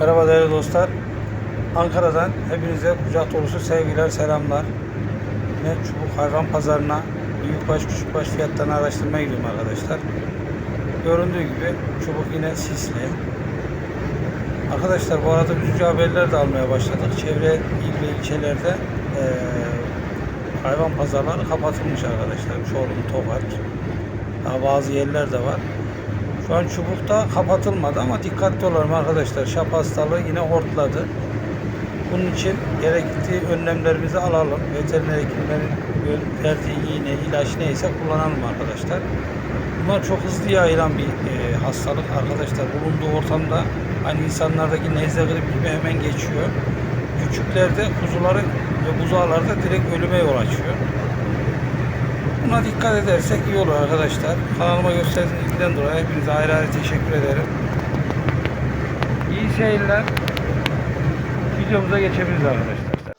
Merhaba değerli dostlar. Ankara'dan hepinize kucak dolusu sevgiler, selamlar. Yine Çubuk Hayvan Pazarı'na büyükbaş küçükbaş fiyatlarını araştırmaya gidiyorum arkadaşlar. Göründüğü gibi çubuk yine sisli. Arkadaşlar bu arada üzücü haberler de almaya başladık. Çevre il ilçelerde eee, hayvan pazarları kapatılmış arkadaşlar. Çorum, Tokat. Daha bazı yerler de var. Şu an çubukta kapatılmadı ama dikkatli olalım arkadaşlar. Şap hastalığı yine hortladı. Bunun için gerekli önlemlerimizi alalım. Veteriner hekimlerin verdiği iğne, ilaç neyse kullanalım arkadaşlar. Bunlar çok hızlı yayılan bir e, hastalık arkadaşlar. Bulunduğu ortamda hani insanlardaki nezle grip gibi hemen geçiyor. Küçüklerde kuzuların ve buzağlarda direkt ölüme yol açıyor. Buna dikkat edersek iyi olur arkadaşlar. Kanalıma gösterdiğiniz ilgiden dolayı hepinize ayrı ayrı teşekkür ederim. İyi seyirler. Videomuza geçebiliriz arkadaşlar.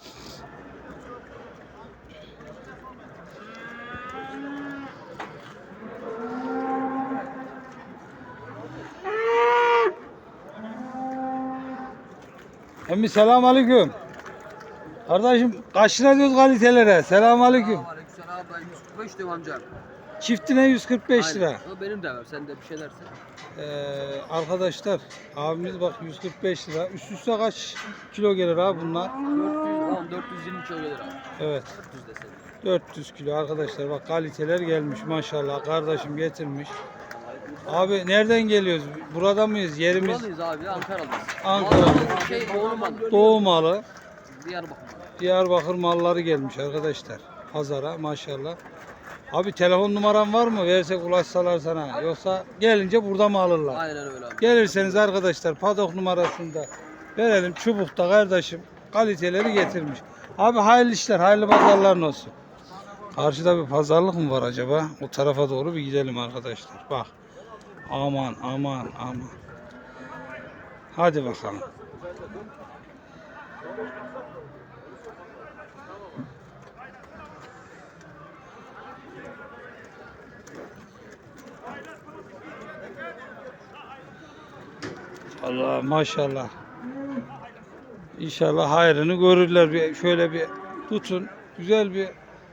Emmi selam aleyküm. Kardeşim kaç lira diyoruz kalitelere? Selam aleyküm. Aleykümselam abi 145 diyorum amca. Çiftine 145 lira. Aynen. O benim de var. Sen de bir şey dersen. Ee, arkadaşlar abimiz bak 145 lira. Üst üste kaç kilo gelir abi bunlar? 400 tamam 420 kilo gelir abi. Evet 400 desene. 400 kilo arkadaşlar bak kaliteler gelmiş maşallah kardeşim getirmiş. Abi nereden geliyoruz? Burada mıyız? Yerimiz Buralıyız abi Ankara'lıyız. Ankara. Vallahi Şey Oğluman. Doğu malı. Diyarbakır. Diyarbakır malları gelmiş arkadaşlar. Pazara maşallah. Abi telefon numaran var mı? Versek ulaşsalar sana. Yoksa gelince burada mı alırlar? Aynen öyle abi. Gelirseniz arkadaşlar padok numarasında verelim. Çubukta kardeşim kaliteleri getirmiş. Abi hayırlı işler, hayırlı pazarlar olsun. Karşıda bir pazarlık mı var acaba? O tarafa doğru bir gidelim arkadaşlar. Bak. Aman aman aman. Hadi bakalım. Allah maşallah. İnşallah hayrını görürler. Bir şöyle bir tutun. Güzel bir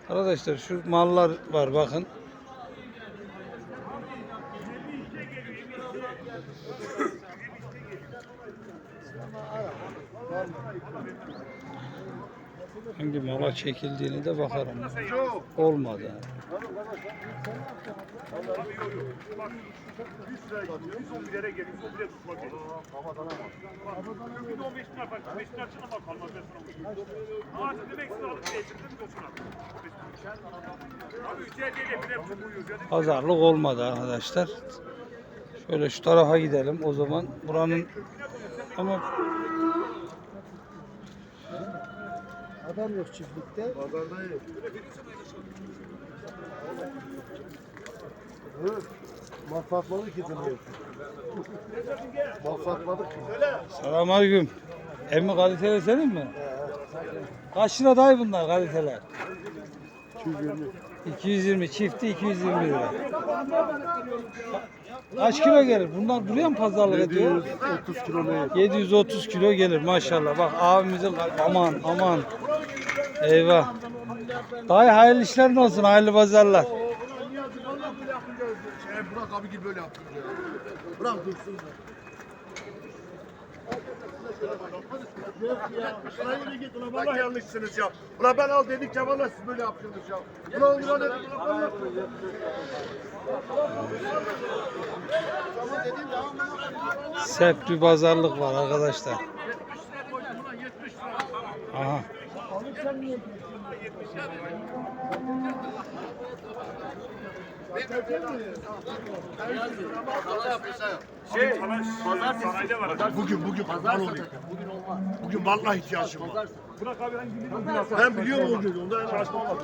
arkadaşlar şu mallar var bakın. Hangi mala çekildiğini de bakarım. Olmadı. Pazarlık olmadı arkadaşlar. Şöyle şu tarafa gidelim o zaman. Buranın ama Adam yok çiftlikte. Pazardayım. Mal satmadık ki dinliyor. Mal satmadık ki. selamünaleyküm. Emmi kaliteler senin mi? Kaç lira dayı bunlar kaliteler? 220. 220 çifti 220 lira. Kaç kilo gelir? Bunlar buraya mı pazarlık ediyor? 730 kilo ne? 730 kilo gelir maşallah. Bak abimizin aman aman. Eyvah. Dayı hayırlı işler olsun, hayırlı pazarlar. Bırak abi gibi böyle yaptın. Bırak dursun. Şuraya yürü git ulan vallahi yanlışsınız ya. Ulan ben al dedikçe vallahi siz böyle yapıyorsunuz ya. Ulan ulan ulan ulan. Sert bir pazarlık var arkadaşlar. Aha. Şey, sanayide var. Bugün bugün kurban olayım. Bugün olmaz. Bugün vallahi ihtiyacım var. Bırak abi ben gideyim. Ben biliyorum o gün. Onda Çalışma olmaz.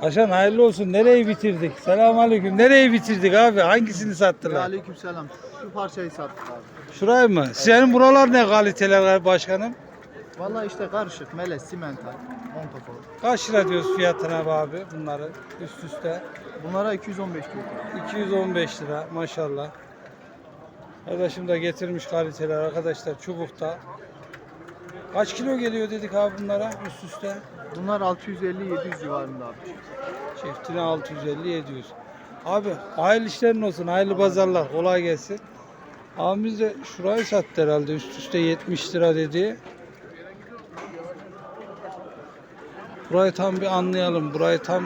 Haşan hayırlı olsun. Nereyi bitirdik? Selamünaleyküm. Nereyi bitirdik abi? Hangisini sattılar? Aleykümselam. Şu parçayı sattık abi. Şurayı mı? Senin buralar ne kaliteler başkanım? Vallahi işte karışık. Melez, simental, montofor. Kaç lira diyoruz fiyatına be abi bunları üst üste? Bunlara 215 kilo. 215 lira maşallah. Kardeşim de getirmiş kaliteler arkadaşlar çubukta. Kaç kilo geliyor dedik abi bunlara üst üste? Bunlar 650-700 civarında abi. Çiftine 650 700. Abi hayırlı işlerin olsun, hayırlı pazarlar, kolay gelsin. Abimiz de şurayı sattı herhalde üst üste 70 lira dedi. Burayı tam bir anlayalım. Burayı tam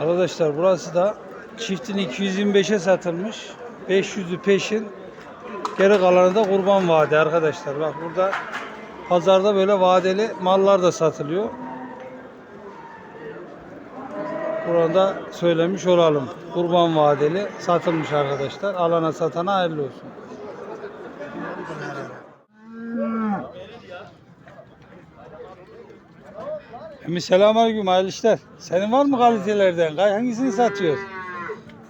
Arkadaşlar burası da çiftin 225'e satılmış. 500'ü peşin. Geri kalanı da kurban vade arkadaşlar. Bak burada pazarda böyle vadeli mallar da satılıyor. Burada söylemiş olalım. Kurban vadeli satılmış arkadaşlar. Alana satana hayırlı olsun. Emi selamünaleyküm hayırlı işler. Senin var mı kalitelerden? Hangisini satıyoruz?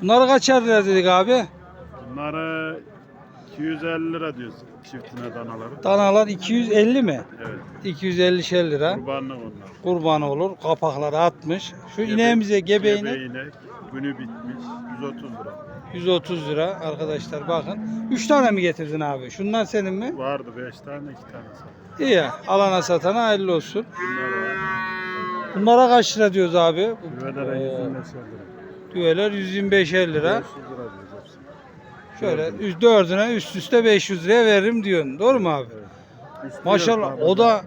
Bunları kaçar lira dedik abi? Bunları 250 lira diyoruz çiftine danaları. Danalar 250 mi? Evet. 250 lira. Kurbanlık onlar. Kurban olur. Kapakları 60. Şu ineğimize gebe inek Gebe inek. Günü bitmiş. 130 lira. 130 lira arkadaşlar bakın. 3 tane mi getirdin abi? Şunlar senin mi? Vardı 5 tane 2 tane sattık. İyi ya. Alana satana hayırlı olsun. Bunlara kaç lira diyoruz abi? Güvelere Ee, 125 lira. Düveler 125 lira. 500 lira. Şöyle üst- dördüne üst üste 500 liraya veririm diyorsun. Doğru mu abi? Üstü Maşallah yok, o da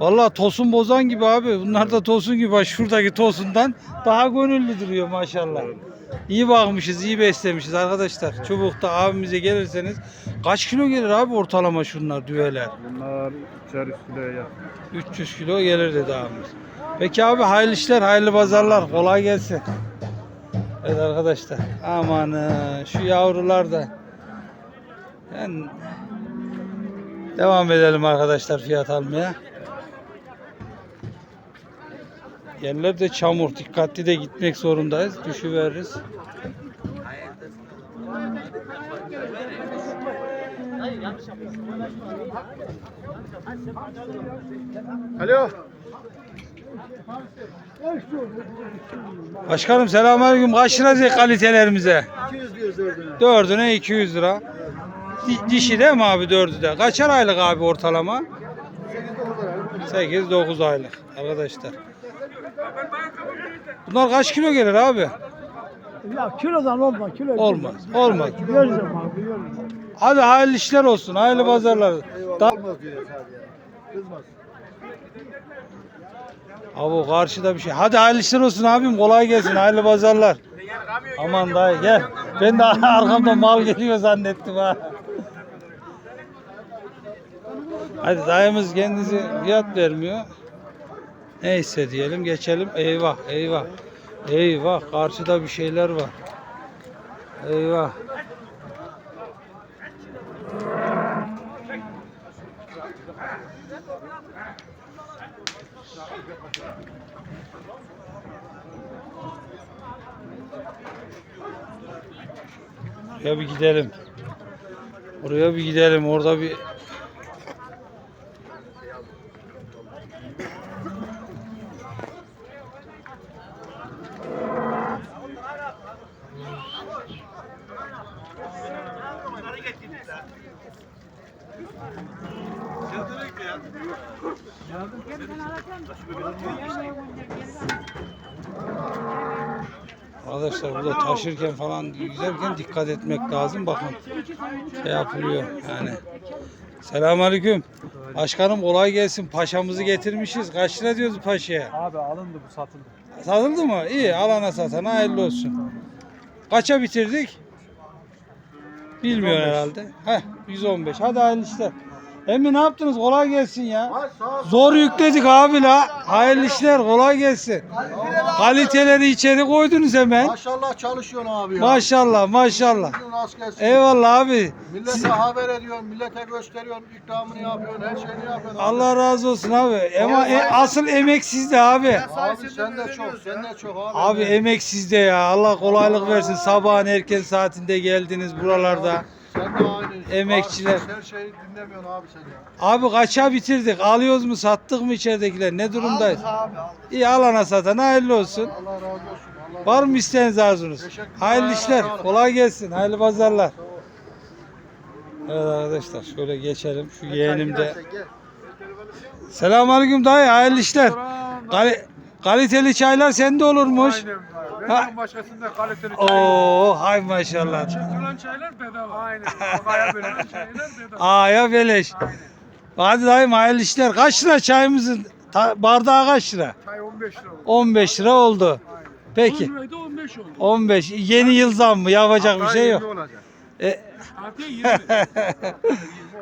vallahi tosun bozan gibi abi. Bunlar da tosun gibi. Bak şuradaki tosundan daha gönüllü duruyor maşallah. İyi bakmışız, iyi beslemişiz arkadaşlar. Çubukta abimize gelirseniz kaç kilo gelir abi ortalama şunlar düveler? Bunlar içer üstüne ya. 300 kilo gelir dedi abimiz. Peki abi hayırlı işler, hayırlı pazarlar. Kolay gelsin. Evet arkadaşlar. Aman şu yavrular da. Yani devam edelim arkadaşlar fiyat almaya. Yerler de çamur. Dikkatli de gitmek zorundayız. Düşüveririz. Alo. Başkanım selamünaleyküm. Kaç lira diye kalitelerimize? 200 diyoruz dördüne. Dördüne 200 lira. Di- dişi değil mi abi dördü de? Kaçar aylık abi ortalama? 8-9 aylık arkadaşlar. Bunlar kaç kilo gelir abi? Ya kilodan olma kilo. Olmaz. Olmaz. Biliyoruz ama biliyoruz. Hadi hayırlı işler olsun. Hayırlı pazarlar. Da- Olmaz diyor sadece. Kızmaz. Abi karşıda bir şey. Hadi hayırlı işler olsun abim. Kolay gelsin. Hayırlı pazarlar. Aman dayı gel. Ben de arkamda mal geliyor zannettim ha. Hadi dayımız kendisi fiyat vermiyor. Neyse diyelim geçelim. Eyvah eyvah. Eyvah karşıda bir şeyler var. Eyvah. Oraya bir gidelim. Oraya bir gidelim. Orada bir Arkadaşlar taşırken falan giderken dikkat etmek lazım. Bakın şey yapılıyor yani. Selamünaleyküm. Başkanım kolay gelsin. Paşamızı getirmişiz. Kaç lira diyoruz paşaya? Abi alındı bu satıldı. Satıldı mı? İyi. Alana satana hayırlı olsun. Kaça bitirdik? Bilmiyor herhalde. Heh 115. Hadi hayırlı işler. Emmi ne yaptınız? Kolay gelsin ya. Zor yükledik abi la. Hayırlı işler. Kolay gelsin. Kaliteleri içeri koydunuz hemen. Maşallah çalışıyorsun abi ya. Maşallah maşallah. Eyvallah abi. Millete haber ediyorsun, millete gösteriyorsun, ikramını yapıyorsun, her şeyini yapıyorsun. Allah razı olsun abi. Ama e- asıl emek sizde abi. Abi sen de çok, sen de çok abi. Abi emek sizde ya. Allah kolaylık versin. Sabahın erken saatinde geldiniz buralarda. Sen de aynı emekçiler. Her şeyi dinlemiyorsun abi sen ya. Abi kaça bitirdik? Alıyoruz mu sattık mı içeridekiler? Ne durumdayız? Aldık abi aldık. İyi alana satana hayırlı olsun. Allah razı olsun. Allah Var mı isteğiniz arzunuz? Teşekkürler. Hayırlı işler. Sağ olun. Kolay gelsin. Hayırlı pazarlar. Evet arkadaşlar şöyle geçelim. Şu yeğenim de. Selamünaleyküm dayı. Hayırlı işler. Kali- kaliteli çaylar sende olurmuş. Ha. başkasında kaliteli Oo hay maşallah. Çekilen çaylar bedava. Aynen. Çaylar bedava. Aya beleş. Hadi dayım hayırlı işler. Kaç lira çayımızın ta- bardağı kaç lira? Çay 15 lira oldu. 15 lira oldu. Peki. liraydı 15 oldu. 15. Yeni yıl zam mı? Yapacak bir şey yok. olacak. E, Haftaya 20. 20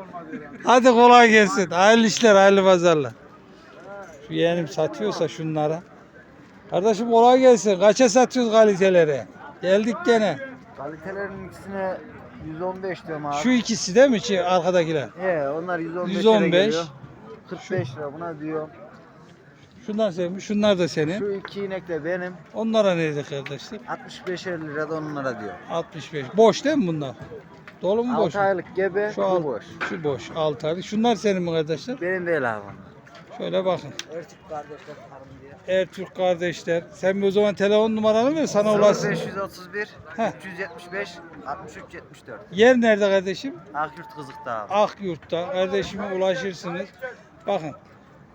olmaz yani. hadi kolay gelsin. Hayırlı işler, hayırlı pazarlar. Şu yeğenim satıyorsa şunlara. Kardeşim kolay gelsin. Kaça satıyoruz kaliteleri? Geldik gene. Kalitelerin ikisine 115 diyorum abi. Şu ikisi değil mi? Şu arkadakiler. He, onlar 115 115. geliyor. 45 lira buna diyor. Şunlar senin, şunlar da senin. Şu iki inek de benim. Onlara neydi kardeşlik? 65 lira da onlara diyor. 65. Boş değil mi bunlar? Dolu mu boş? 6 mu? aylık gebe, Şu şu al, boş. Şu boş. 6 aylık. Şunlar senin mi kardeşler? Benim değil abi. Şöyle bakın. Erkek kardeşler karım diye. Ertürk kardeşler. Sen bir o zaman telefon numaranı ver sana ulaşsın. 531 Heh. 375 63 74. Yer nerede kardeşim? Akyurt Kızık'ta. Akyurt'ta. Kardeşime ulaşırsınız. Bakın.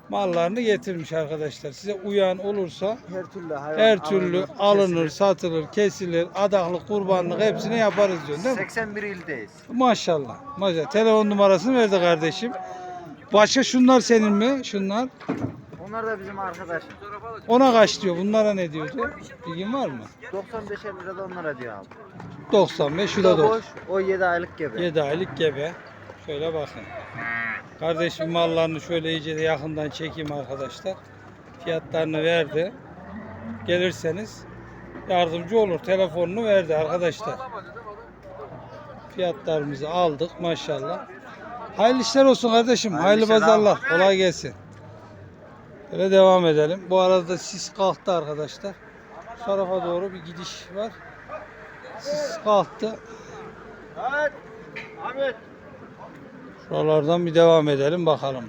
Mallarını getirmiş arkadaşlar. Size uyan olursa Her türlü hayvan her türlü alınır, kesilir. satılır, kesilir, adaklık, kurbanlık hepsini yaparız diyorsun değil mi? 81 ildeyiz. Maşallah. Maşallah. Telefon numarasını verdi kardeşim. Başka şunlar senin mi? Şunlar. Onlar da bizim arkadaş. Ona kaç diyor? Bunlara ne diyordu? Bilgin var mı? 95 lira da onlara diyor abi. 95. Şu da da 90. boş. O 7 aylık gebe. 7 aylık gebe. Şöyle bakın. Kardeşim mallarını şöyle iyice de yakından çekeyim arkadaşlar. Fiyatlarını verdi. Gelirseniz yardımcı olur. Telefonunu verdi arkadaşlar. Fiyatlarımızı aldık maşallah. Hayırlı işler olsun kardeşim. Hayırlı, Hayırlı pazarlar. Kolay gelsin. Böyle devam edelim. Bu arada sis kalktı arkadaşlar. Şu tarafa doğru bir gidiş var. Sis kalktı. Şuralardan bir devam edelim bakalım.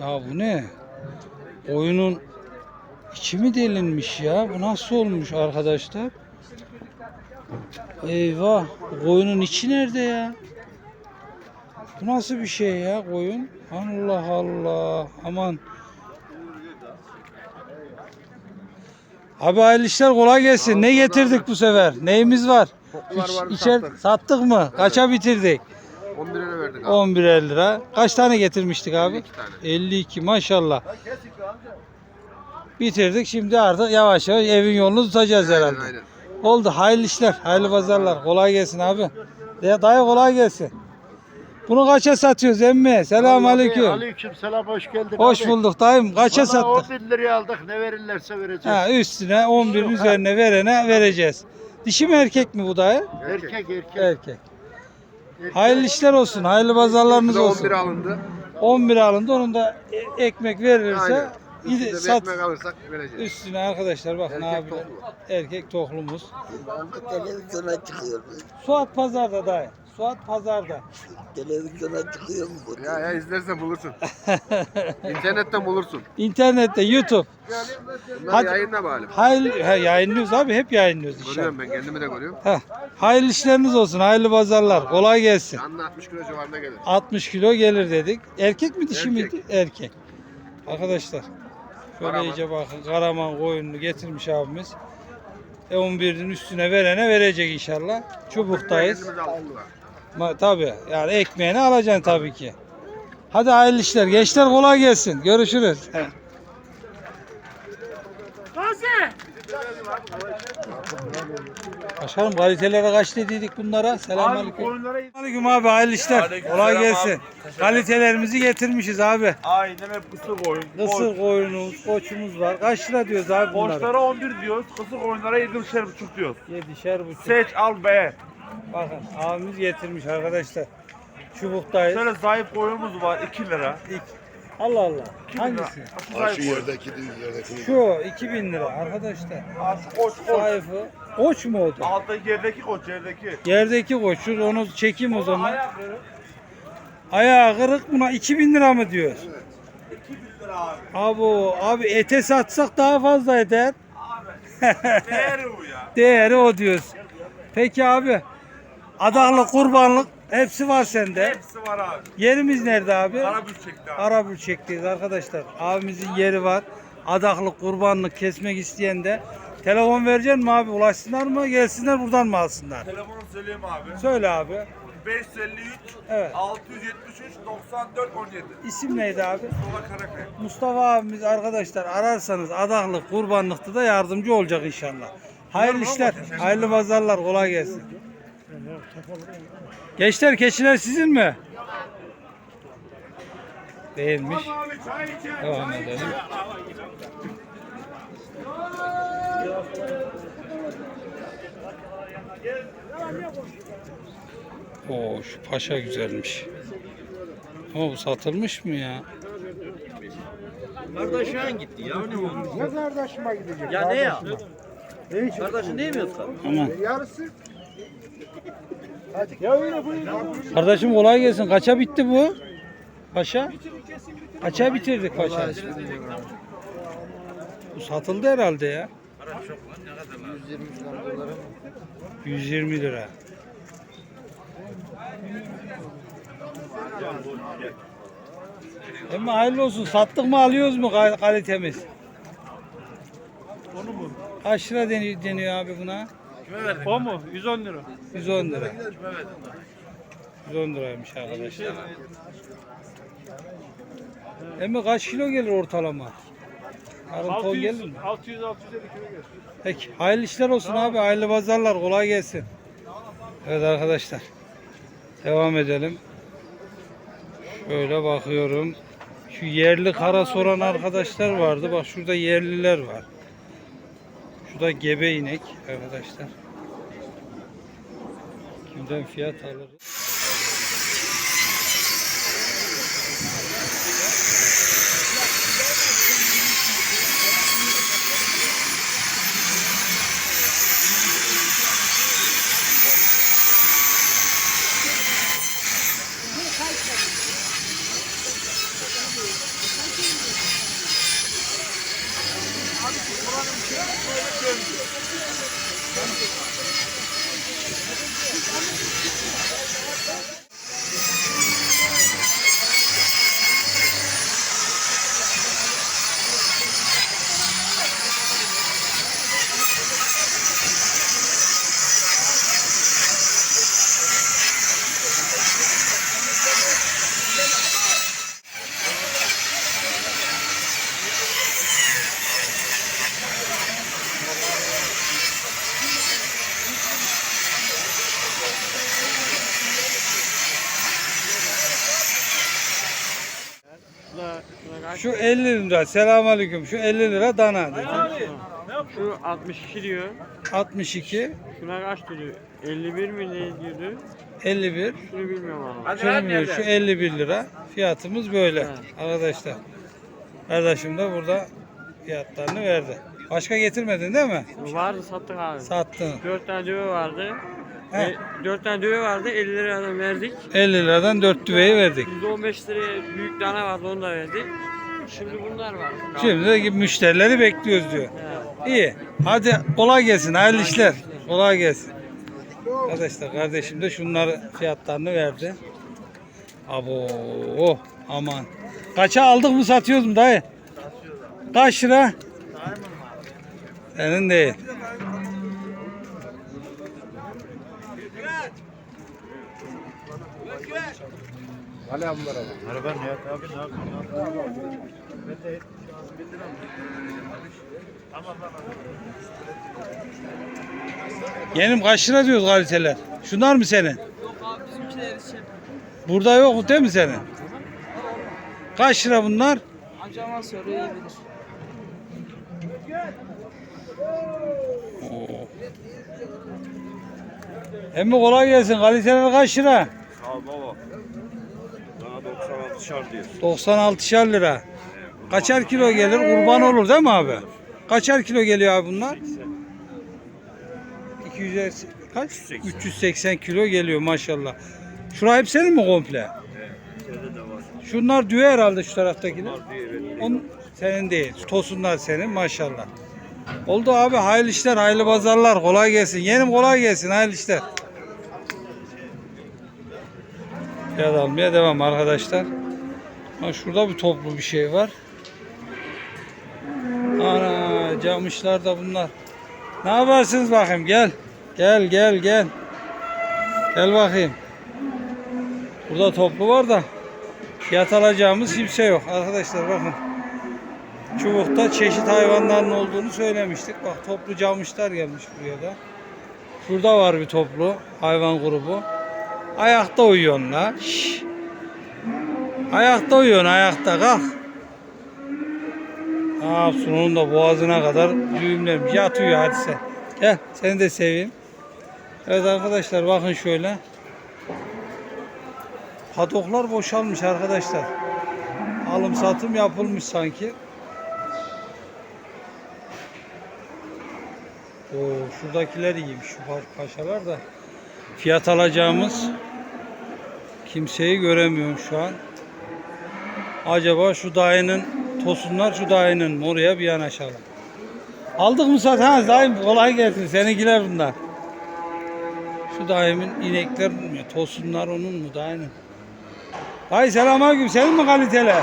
Ya bu ne? Oyunun içi mi delinmiş ya? Bu nasıl olmuş arkadaşlar? Eyvah. Koyunun içi nerede ya? Bu nasıl bir şey ya koyun? Allah Allah. Aman. Abi hayırlı işler kolay gelsin. Ne getirdik bu sefer? Neyimiz var? İç- içer sattık. mı? Kaça bitirdik? 11 lira verdik 11 lira. Kaç tane getirmiştik abi? 52 tane. 52 maşallah. Bitirdik. Şimdi artık yavaş yavaş evin yolunu tutacağız herhalde. Oldu. Hayırlı işler. Hayırlı pazarlar. Kolay gelsin abi. De dayı kolay gelsin. Bunu kaça satıyoruz emmi? Selamun aleyküm. Aleyküm selam hoş geldin. Hoş abi. bulduk dayım. Kaça Valla sattık? 11 liraya aldık ne verirlerse vereceğiz. Ha, üstüne 11'in üzerine verene vereceğiz. Dişi mi erkek mi bu dayı? Erkek erkek. Erkek. Hayırlı işler olsun. Hayırlı pazarlarınız olsun. 11 alındı. 11 alındı. Onun da e- ekmek verilirse Aynen. Bir sat. ekmek alırsak vereceğiz. Üstüne arkadaşlar bakın Erkek abiler. toklu. Erkek toklumuz. Televizyona çıkıyor. Suat pazarda dayı. Suat pazarda. Televizyona çıkıyor mu bu? Ya ya izlersen bulursun. İnternetten bulursun. İnternette, YouTube. Bunlar Hadi. yayınla bari. Hayırlı, he, yayınlıyoruz abi. Hep yayınlıyoruz inşallah. Görüyorum ben kendimi de görüyorum. Heh. Hayırlı işleriniz olsun. Hayırlı pazarlar. Kolay gelsin. Canlı 60 kilo civarında gelir. 60 kilo gelir dedik. Erkek mi dişi Erkek. miydi? Erkek. Arkadaşlar şöyle Karaman. iyice bakın. Karaman koyununu getirmiş abimiz. E 11'in üstüne verene verecek inşallah. Çubuktayız. Ma, tabii yani ekmeğini alacaksın tabii ki. Hadi hayırlı işler. Gençler kolay gelsin. Görüşürüz. Başkanım kalitelere kaç dediydik bunlara? Selamünaleyküm. Aleyküm abi hayırlı işler. Kolay gelsin. Kalitelerimizi getirmişiz abi. Aynen hep kısır koyun. Kısır koyunumuz, koçumuz var. Kaç lira diyoruz abi bunlara? Koçlara 11 diyoruz, kısır koyunlara 7,5 buçuk diyoruz. Yedişer buçuk. Seç al beğen. Bakın abimiz getirmiş arkadaşlar. Çubuktayız. Şöyle zayıf koyunumuz var 2 lira. Allah Allah. 2 lira. Hangisi? Şu zayıf koyun. yerdeki yerdeki. Şu 2000 lira arkadaşlar. Az koç koç. Zayıfı Koç mu oldu? Alttaki yerdeki koç yerdeki. Yerdeki koç. Dur onu çekeyim o zaman. Ayağı kırık buna 2000 lira mı diyor? 2000 lira abi. Abi abi ete satsak daha fazla eder. Değeri bu ya. Değeri o diyoruz. Peki abi. Adaklık, kurbanlık hepsi var sende. Hepsi var abi. Yerimiz nerede abi? Karabülçek'te abi. Arabülçek'teyiz arkadaşlar. Abimizin yeri var. Adaklık, kurbanlık kesmek isteyen de telefon vereceksin mi abi? Ulaşsınlar mı? Gelsinler buradan mı alsınlar? Telefonu söyleyeyim abi. Söyle abi. 553 Evet. 673 94 17. İsim neydi abi? Sola Karakaya. Mustafa abimiz arkadaşlar ararsanız adaklık, kurbanlıkta da yardımcı olacak inşallah. Hayırlı işler, hayırlı pazarlar, kolay gelsin. Gençler keçiler sizin mi? Değilmiş. Devam edelim. Oo şu paşa güzelmiş. Ama bu satılmış mı ya? Kardeşin gitti ya ne oldu? Ne kardeşime gidecek? Ya ne ya? Kardeşin değil mi yoksa? Aman. Yarısı. Kardeşim kolay gelsin. Kaça bitti bu? Paşa? Kaça bitirdik paşa? Bu satıldı herhalde ya. 120 lira. Ama hayırlı olsun. Sattık mı alıyoruz mu kal- kalitemiz? Onu mu? Kaç lira deniyor, deniyor abi buna? O mu? 110 lira. 110 lira. 110 liraymış arkadaşlar. Emmi kaç kilo gelir ortalama? Yarın ton gelir mi? 600 650 kilo gelir. Peki. Hayırlı işler olsun abi. Hayırlı pazarlar. Kolay gelsin. Evet arkadaşlar. Devam edelim. Şöyle bakıyorum. Şu yerli kara soran arkadaşlar vardı. Bak şurada yerliler var. Şurada gebe inek arkadaşlar. Kimden fiyat alır? Şu 50 lira. Selamünaleyküm. Şu 50 lira dana dedi. Şu 62 diyor. 62, Şuna kaç diyor? 51 mi ne diyordu? 51. Şunu bilmiyorum ama. Şunun diyor, şu 51 lira. Fiyatımız böyle arkadaşlar. Kardeşim de burada fiyatlarını verdi. Başka getirmedin değil mi? Vardı sattık abi. Sattın. 4 tane düve vardı. He. 4 tane düve vardı 50 liradan verdik. 50 liradan 4 düveyi verdik. 115 liraya büyük dana vardı onu da verdik. Şimdi bunlar var. Şimdi de müşterileri bekliyoruz diyor. İyi. Hadi kolay gelsin. Hayırlı işler. Kolay gelsin. Arkadaşlar kardeşim de şunları fiyatlarını verdi. Abo oh, aman. Kaça aldık mı satıyoruz mu dayı? Kaç lira? Senin değil. Yeğenim kaç lira diyoruz kaliteler? Şunlar mı senin? Yok abi bizimkiler için. Burada yok mu değil mi senin? Kaç lira bunlar? Amcama söyleyebilir. Emmi kolay gelsin. Kaliteler kaç lira? Sağ ol baba. Bana 96 şart diyor. 96'şer lira. Kaçar kilo gelir? Kurban olur değil mi abi? Kaçar kilo geliyor abi bunlar? 200'e kaç? 380 kilo geliyor maşallah. Şura hep senin mi komple? Şunlar düve herhalde şu taraftakiler. On, senin değil. Tosunlar senin maşallah. Oldu abi hayırlı işler, hayırlı pazarlar. Kolay gelsin. Yenim kolay gelsin. Hayırlı işler. Fiyat almaya devam arkadaşlar. Ha, şurada bir toplu bir şey var. Ana camışlar da bunlar. Ne yaparsınız bakayım gel. Gel gel gel. Gel bakayım. Burada toplu var da fiyat alacağımız kimse yok. Arkadaşlar bakın. Çubukta çeşit hayvanların olduğunu söylemiştik. Bak toplu camışlar gelmiş buraya da. Şurada var bir toplu hayvan grubu. Ayakta uyuyorsun la. Şşş. Ayakta uyuyorsun ayakta kalk. Aa sunun da boğazına kadar düğümlemiş. Yat uyu hadi sen. Gel seni de seveyim. Evet arkadaşlar bakın şöyle. Padoklar boşalmış arkadaşlar. Alım satım yapılmış sanki. Oo, şuradakiler iyiymiş şu pa- paşalar da. Fiyat alacağımız kimseyi göremiyorum şu an. Acaba şu dayının tosunlar şu dayının mı? oraya bir yanaşalım. Aldık mı sat? Ha dayım kolay gelsin. Seninkiler bunlar. Şu dayımın inekler mi? Tosunlar onun mu dayının? Dayı selamünaleyküm. Senin mi kaliteler?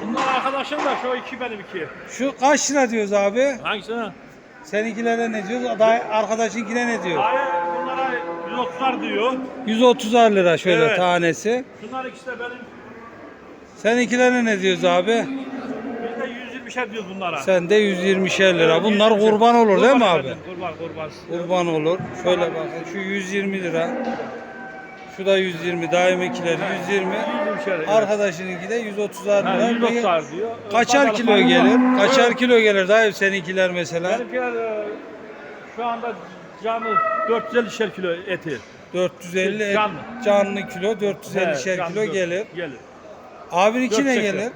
Şunlar arkadaşım da şu iki benim iki. Şu kaç lira diyoruz abi? Hangisi? Seninkilere ne diyoruz? Day arkadaşınkine ne diyor? Hayır bunlara 130'lar diyor. 130 lira şöyle Evet. tanesi. Şunlar ikisi de benim. Seninkilerine ne diyoruz abi? Biz de 120'şer diyoruz bunlara. Sen de 120 lira. Bunlar 120'şer. kurban olur değil mi Kurban abi? efendim, Kurban kurban. Kurban olur. Şöyle bakın şu 120 lira. Şu da 120. Daimekiler 120. 120'şer. evet. Arkadaşınınki de 130 Ha, lira. 130'lar diyor. Kaçar kilo gelir? Kaçar kilo gelir dayı seninkiler mesela? Benimkiler e, şu anda canlı 450'şer kilo eti. 450 et- Canlı. canlı kilo 450 Evet, canlı kilo dört- gelir. Gelir. Abinki ne 480. gelir?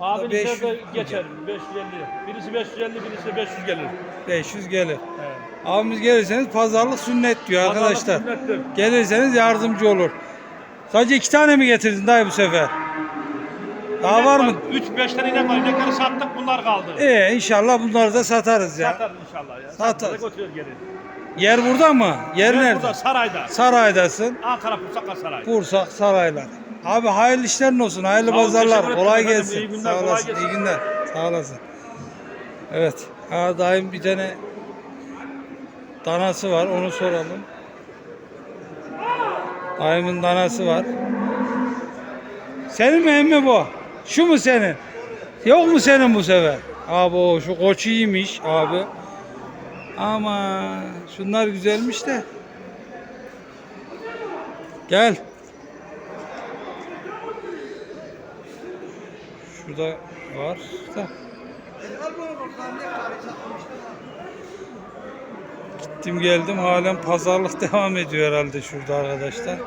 Abinin 500 de geçer 550. Birisi 550, birisi de 500 gelir. 500 gelir. Evet. Abimiz gelirseniz pazarlık sünnet diyor arkadaşlar. Pazarlık sünnettir. Gelirseniz yardımcı olur. Sadece iki tane mi getirdin dayı bu sefer? Daha var mı? 3-5 tane inek var. İnekleri sattık bunlar kaldı. Ee inşallah bunları da satarız ya. Satarız inşallah ya. Satarız. Götürüyoruz geri. Yer burada mı? Yer Ben nerede? Burada sarayda. Saraydasın. Ankara Pusaka Saray. Bursa Saraylar. Abi hayırlı işlerin olsun. Hayırlı Sağ pazarlar. teşekkür Kolay ederim gelsin. efendim. İyi günler, Sağ kolay olasın. gelsin. İyi günler. Sağ olasın. Evet. Ha daim bir tane danası var. Onu soralım. Daimin danası var. Senin mi emmi bu? Şu mu senin? Yok mu senin bu sefer? Abi o şu koç iyiymiş abi. Ama şunlar güzelmiş de. Gel. Şurada var da. Gittim geldim halen pazarlık devam ediyor herhalde şurada arkadaşlar.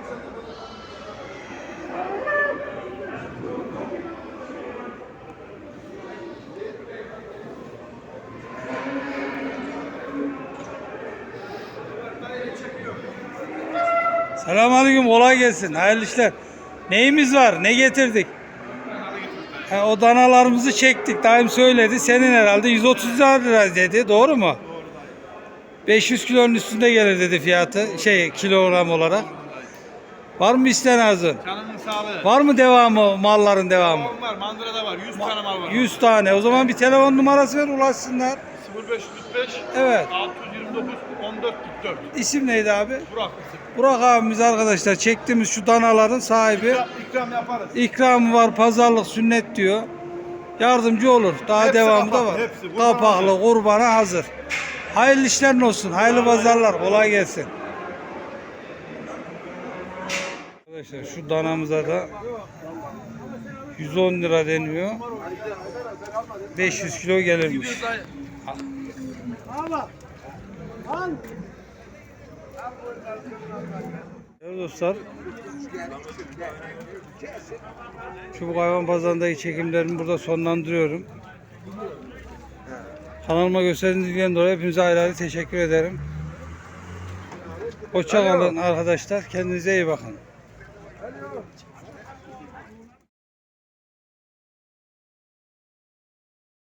Selamünaleyküm kolay gelsin. Hayırlı işler. Neyimiz var? Ne getirdik? Ha, o danalarımızı çektik. Daim söyledi. Senin herhalde 130 lira dedi. Doğru mu? 500 kilonun üstünde gelir dedi fiyatı. Şey kilogram olarak. Var mı isteyen ağzın? Canının sağlığı. Var mı devamı? Malların devamı? Var, mandırada var. 100 tane mal var. 100 tane. O zaman bir telefon numarası ver ulaşsınlar. 0535 Evet. 629 14 44. İsim neydi abi? Burak. Burak abimiz arkadaşlar çektiğimiz şu danaların sahibi. İkram, ikram yaparız. İkramı var, pazarlık sünnet diyor. Yardımcı olur. Daha Hepsi devamı da var. hepsi. Kapaklı, kurbana hazır. Hayırlı işlerin olsun. Hayırlı pazarlar. Kolay gelsin. Arkadaşlar şu danamıza da 110 lira deniyor. 500 kilo gelirmiş. Evet dostlar. Çubuk Hayvan Pazarı'ndaki çekimlerimi burada sonlandırıyorum. Kanalıma gösterdiğiniz ilgiden dolayı hepinize ayrı ayrı teşekkür ederim. Hoşça kalın arkadaşlar. Kendinize iyi bakın.